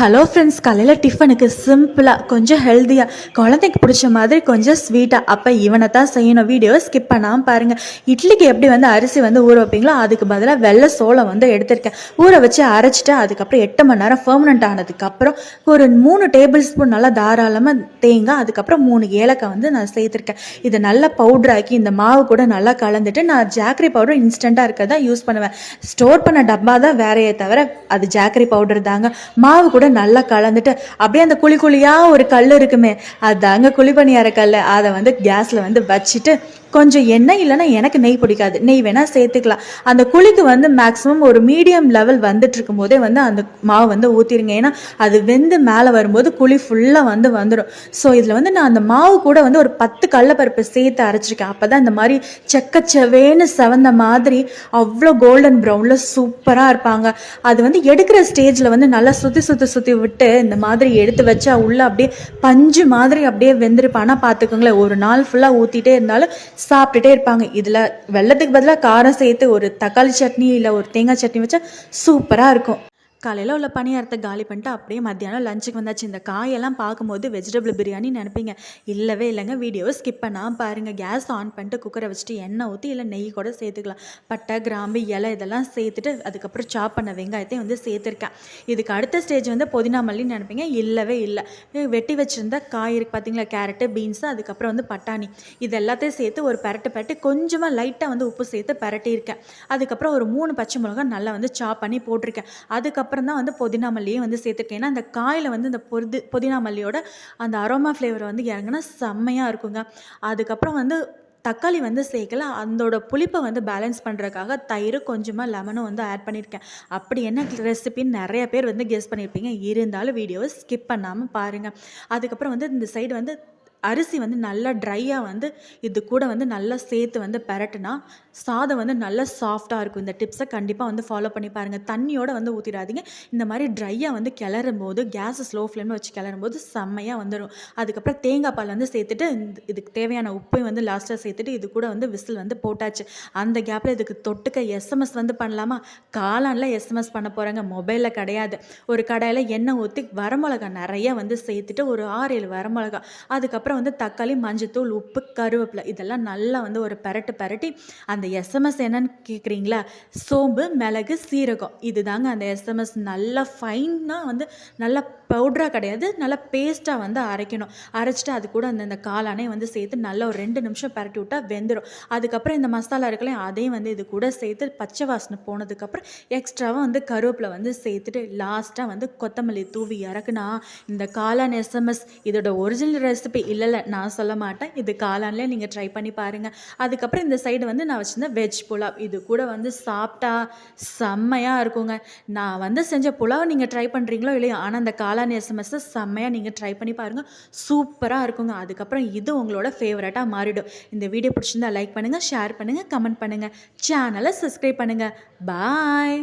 Hello friends காலையில் டிஃபனுக்கு சிம்பிளாக கொஞ்சம் ஹெல்த்தியாக குழந்தைக்கு பிடிச்ச மாதிரி கொஞ்சம் ஸ்வீட்டாக அப்போ இவனை தான் செய்யணும். வீடியோ ஸ்கிப் பண்ணாமல் பாருங்கள் இட்லிக்கு எப்படி வந்து அரிசி வந்து ஊற வைப்பீங்களோ அதுக்கு பதிலாக வெள்ளை சோளம் வந்து எடுத்திருக்கேன். ஊற வச்சு அரைச்சிட்டு அதுக்கப்புறம் எட்டு மணி நேரம் ஃபர்மனண்ட் ஆனதுக்கப்புறம் ஒரு மூணு டேபிள் ஸ்பூன் நல்லா தாராளமாக தேங்காய் அதுக்கப்புறம் மூணு ஏலக்காய் வந்து நான் சேர்த்துருக்கேன். இதை நல்லா பவுட்ராக்கி இந்த மாவு கூட நல்லா கலந்துட்டு நான் ஜாக்கரி பவுடர் இன்ஸ்டண்ட்டாக தான் யூஸ் பண்ணுவேன். ஸ்டோர் பண்ண டப்பா தான் வேறையே தவிர அது ஜாக்கரி பவுடர் தாங்க. மாவு கூட நல்லா கலந்துட்டு அப்படியே அந்த குழி குழியா ஒரு கல் இருக்குமே அதாங்க குழி பணியார கல் அதை வந்து கேஸில் வந்து வச்சுட்டு கொஞ்சம் எண்ணெய் இல்லைன்னா எனக்கு நெய் பிடிக்காது. நெய் வேணால் சேர்த்துக்கலாம். அந்த குழிக்கு வந்து மேக்ஸிமம் ஒரு மீடியம் லெவல் வந்துட்டு இருக்கும் போதே வந்து அந்த மாவு வந்து ஊற்றிடுங்க ஏன்னா அது வெந்து மேலே வரும்போது குழி ஃபுல்லாக வந்து வந்துடும் ஸோ இதில் வந்து நான் அந்த மாவு கூட வந்து ஒரு பத்து கடலப்பருப்பு சேர்த்து அரைச்சிருக்கேன். அப்போ தான் இந்த மாதிரி செக்கச்சவேன்னு செவந்த மாதிரி அவ்வளோ கோல்டன் ப்ரௌனில் சூப்பராக இருப்பாங்க. அது வந்து எடுக்கிற ஸ்டேஜில் வந்து நல்லா சுற்றி சுற்றி சுற்றி விட்டு இந்த மாதிரி எடுத்து வச்சா உள்ளே அப்படியே பஞ்சு மாதிரி அப்படியே வெந்திருப்பானா. பார்த்துக்கோங்களேன் ஒரு நாள் ஃபுல்லாக ஊற்றிட்டே இருந்தாலும் சாப்பிட்டுட்டே இருப்பாங்க. இதில் வெள்ளத்துக்கு பதிலாக காரம் சேர்த்து ஒரு தக்காளி சட்னி இல்லை ஒரு தேங்காய் சட்னி வச்சா சூப்பராக இருக்கும். காலையில் உள்ள பணியாரத்தை காலி பண்ணிட்டு அப்படியே மத்தியானம் லஞ்சுக்கு வந்தாச்சு. இந்த காயெல்லாம் பார்க்கும்போது வெஜிடபிள் பிரியாணி நினைப்பீங்க. இல்லவே இல்லைங்க. வீடியோவை ஸ்கிப் பண்ணாமல் பாருங்கள் கேஸ் ஆன் பண்ணிட்டு குக்கரை வச்சுட்டு எண்ணெய் ஊற்றி இல்லை நெய் கூட சேர்த்துக்கலாம். பட்டை கிராம்பு இலை இதெல்லாம் சேர்த்துட்டு அதுக்கப்புறம் சாப் பண்ண வெங்காயத்தையும் வந்து சேர்த்துருக்கேன். இதுக்கு அடுத்த ஸ்டேஜ் வந்து புதினா மல்லின்னு நினைப்பீங்க? இல்லவே இல்லை. வெட்டி வச்சுருந்த காய் இருக்குது பார்த்தீங்களா கேரட்டு பீன்ஸு அதுக்கப்புறம் வந்து பட்டாணி. இது எல்லாத்தையும் சேர்த்து ஒரு பரட்டு பரட்டி கொஞ்சமாக லைட்டாக வந்து உப்பு சேர்த்து பரட்டியிருக்கேன். அதுக்கப்புறம் ஒரு மூணு பச்சை மிளகாய் நல்லா வந்து சாப் பண்ணி போட்டிருக்கேன். அதுக்கப்புறம் தான் வந்து புதினா மல்லியே வந்து சேர்த்துருக்கேன். ஏன்னா அந்த காயில் வந்து இந்த பொது புதினா மல்லியோட அந்த அரோமா ஃப்ளேவர் வந்து இறங்குனா செம்மையாக இருக்குங்க. அதுக்கப்புறம் வந்து தக்காளி வந்து சேர்க்கல. அதோட புளிப்பை வந்து பேலன்ஸ் பண்ணுறதுக்காக தயிர் கொஞ்சமாக லெமனும் வந்து ஆட் பண்ணியிருக்கேன் அப்படி என்ன ரெசிபின்னு நிறைய பேர் வந்து கெஸ் பண்ணியிருப்பீங்க இருந்தாலும் வீடியோவை ஸ்கிப் பண்ணாமல் பாருங்கள் அதுக்கப்புறம் வந்து இந்த சைடு வந்து அரிசி வந்து நல்லா ட்ரையாக வந்து இது கூட வந்து நல்லா சேர்த்து வந்து பெரட்டுனா சாதம் வந்து நல்லா சாஃப்டாக இருக்கும். இந்த டிப்ஸை கண்டிப்பாக வந்து ஃபாலோ பண்ணி பாருங்கள் தண்ணியோடு வந்து ஊற்றிடாதீங்க இந்த மாதிரி ட்ரையாக வந்து கிளறும் போது கேஸ் ஸ்லோ ஃப்ளேமில் வச்சு கிளறும் போது செம்மையாக வந்துடும் அதுக்கப்புறம் தேங்காய் பால் வந்து சேர்த்துட்டு இந்த இதுக்கு தேவையான உப்பையும் வந்து லாஸ்ட்டாக சேர்த்துட்டு இது கூட வந்து விசில் வந்து போட்டாச்சு. அந்த கேப்பில் இதுக்கு தொட்டுக்க எஸ்எம்எஸ் வந்து பண்ணலாமா? காலானில் எஸ்எம்எஸ் பண்ண போகிறாங்க மொபைலில் கிடையாது. ஒரு கடையில் எண்ணெய் ஊற்றி வரமிளகா நிறைய வந்து சேர்த்துட்டு ஒரு ஆறு ஏழு வரமிளகா அதுக்கப்புறம் அப்புறம் வந்து தக்காளி மஞ்சத்தூள் உப்பு கருவேப்பிலை இதெல்லாம் நல்லா வந்து ஒரு பெரட்டு பெரட்டி அந்த எஸ்எம்எஸ் என்னன்னு கேட்குறீங்களா சோம்பு மிளகு சீரகம். இது தாங்க அந்த எஸ்எம்எஸ் நல்லா ஃபைனாக வந்து நல்லா பவுட்ராக கிடையாது நல்லா பேஸ்ட்டாக வந்து அரைக்கணும். அரைச்சிட்டு அது கூட அந்த இந்த காளானே வந்து சேர்த்து நல்லா ஒரு ரெண்டு நிமிஷம் பரட்டி விட்டால் வெந்துடும் அதுக்கப்புறம் இந்த மசாலா இருக்கலாம் அதையும் வந்து இது கூட சேர்த்து பச்சை வாசனை போனதுக்கப்புறம் எக்ஸ்ட்ராவாக வந்து கருவேப்பிலை வந்து சேர்த்துட்டு லாஸ்ட்டாக வந்து கொத்தமல்லி தூவி இறக்குனா இந்த காளான் எஸ்எம்எஸ் இதோட ஒரிஜினல் ரெசிபி இல்லை இல்லை இல்லை நான் சொல்ல மாட்டேன். இது காளான்லேயே நீங்கள் ட்ரை பண்ணி பாருங்கள் அதுக்கப்புறம் இந்த சைடு வந்து நான் வச்சுருந்தேன் வெஜ் புலாவ் இது கூட வந்து சாப்பிட்டா செம்மையாக இருக்குங்க. நான் வந்து செஞ்ச புலாவை நீங்கள் ட்ரை பண்ணுறீங்களோ இல்லையோ ஆனால் அந்த காளான் எஸ்எம்எஸ்ஸை செம்மையாக நீங்கள் ட்ரை பண்ணி பாருங்கள் சூப்பராக இருக்குங்க. அதுக்கப்புறம் இது உங்களோட ஃபேவரட்டாக மாறிடும். இந்த வீடியோ பிடிச்சிருந்தா லைக் பண்ணுங்கள் ஷேர் பண்ணுங்கள் கமெண்ட் பண்ணுங்கள் சேனலை சப்ஸ்கிரைப் பண்ணுங்கள் பாய்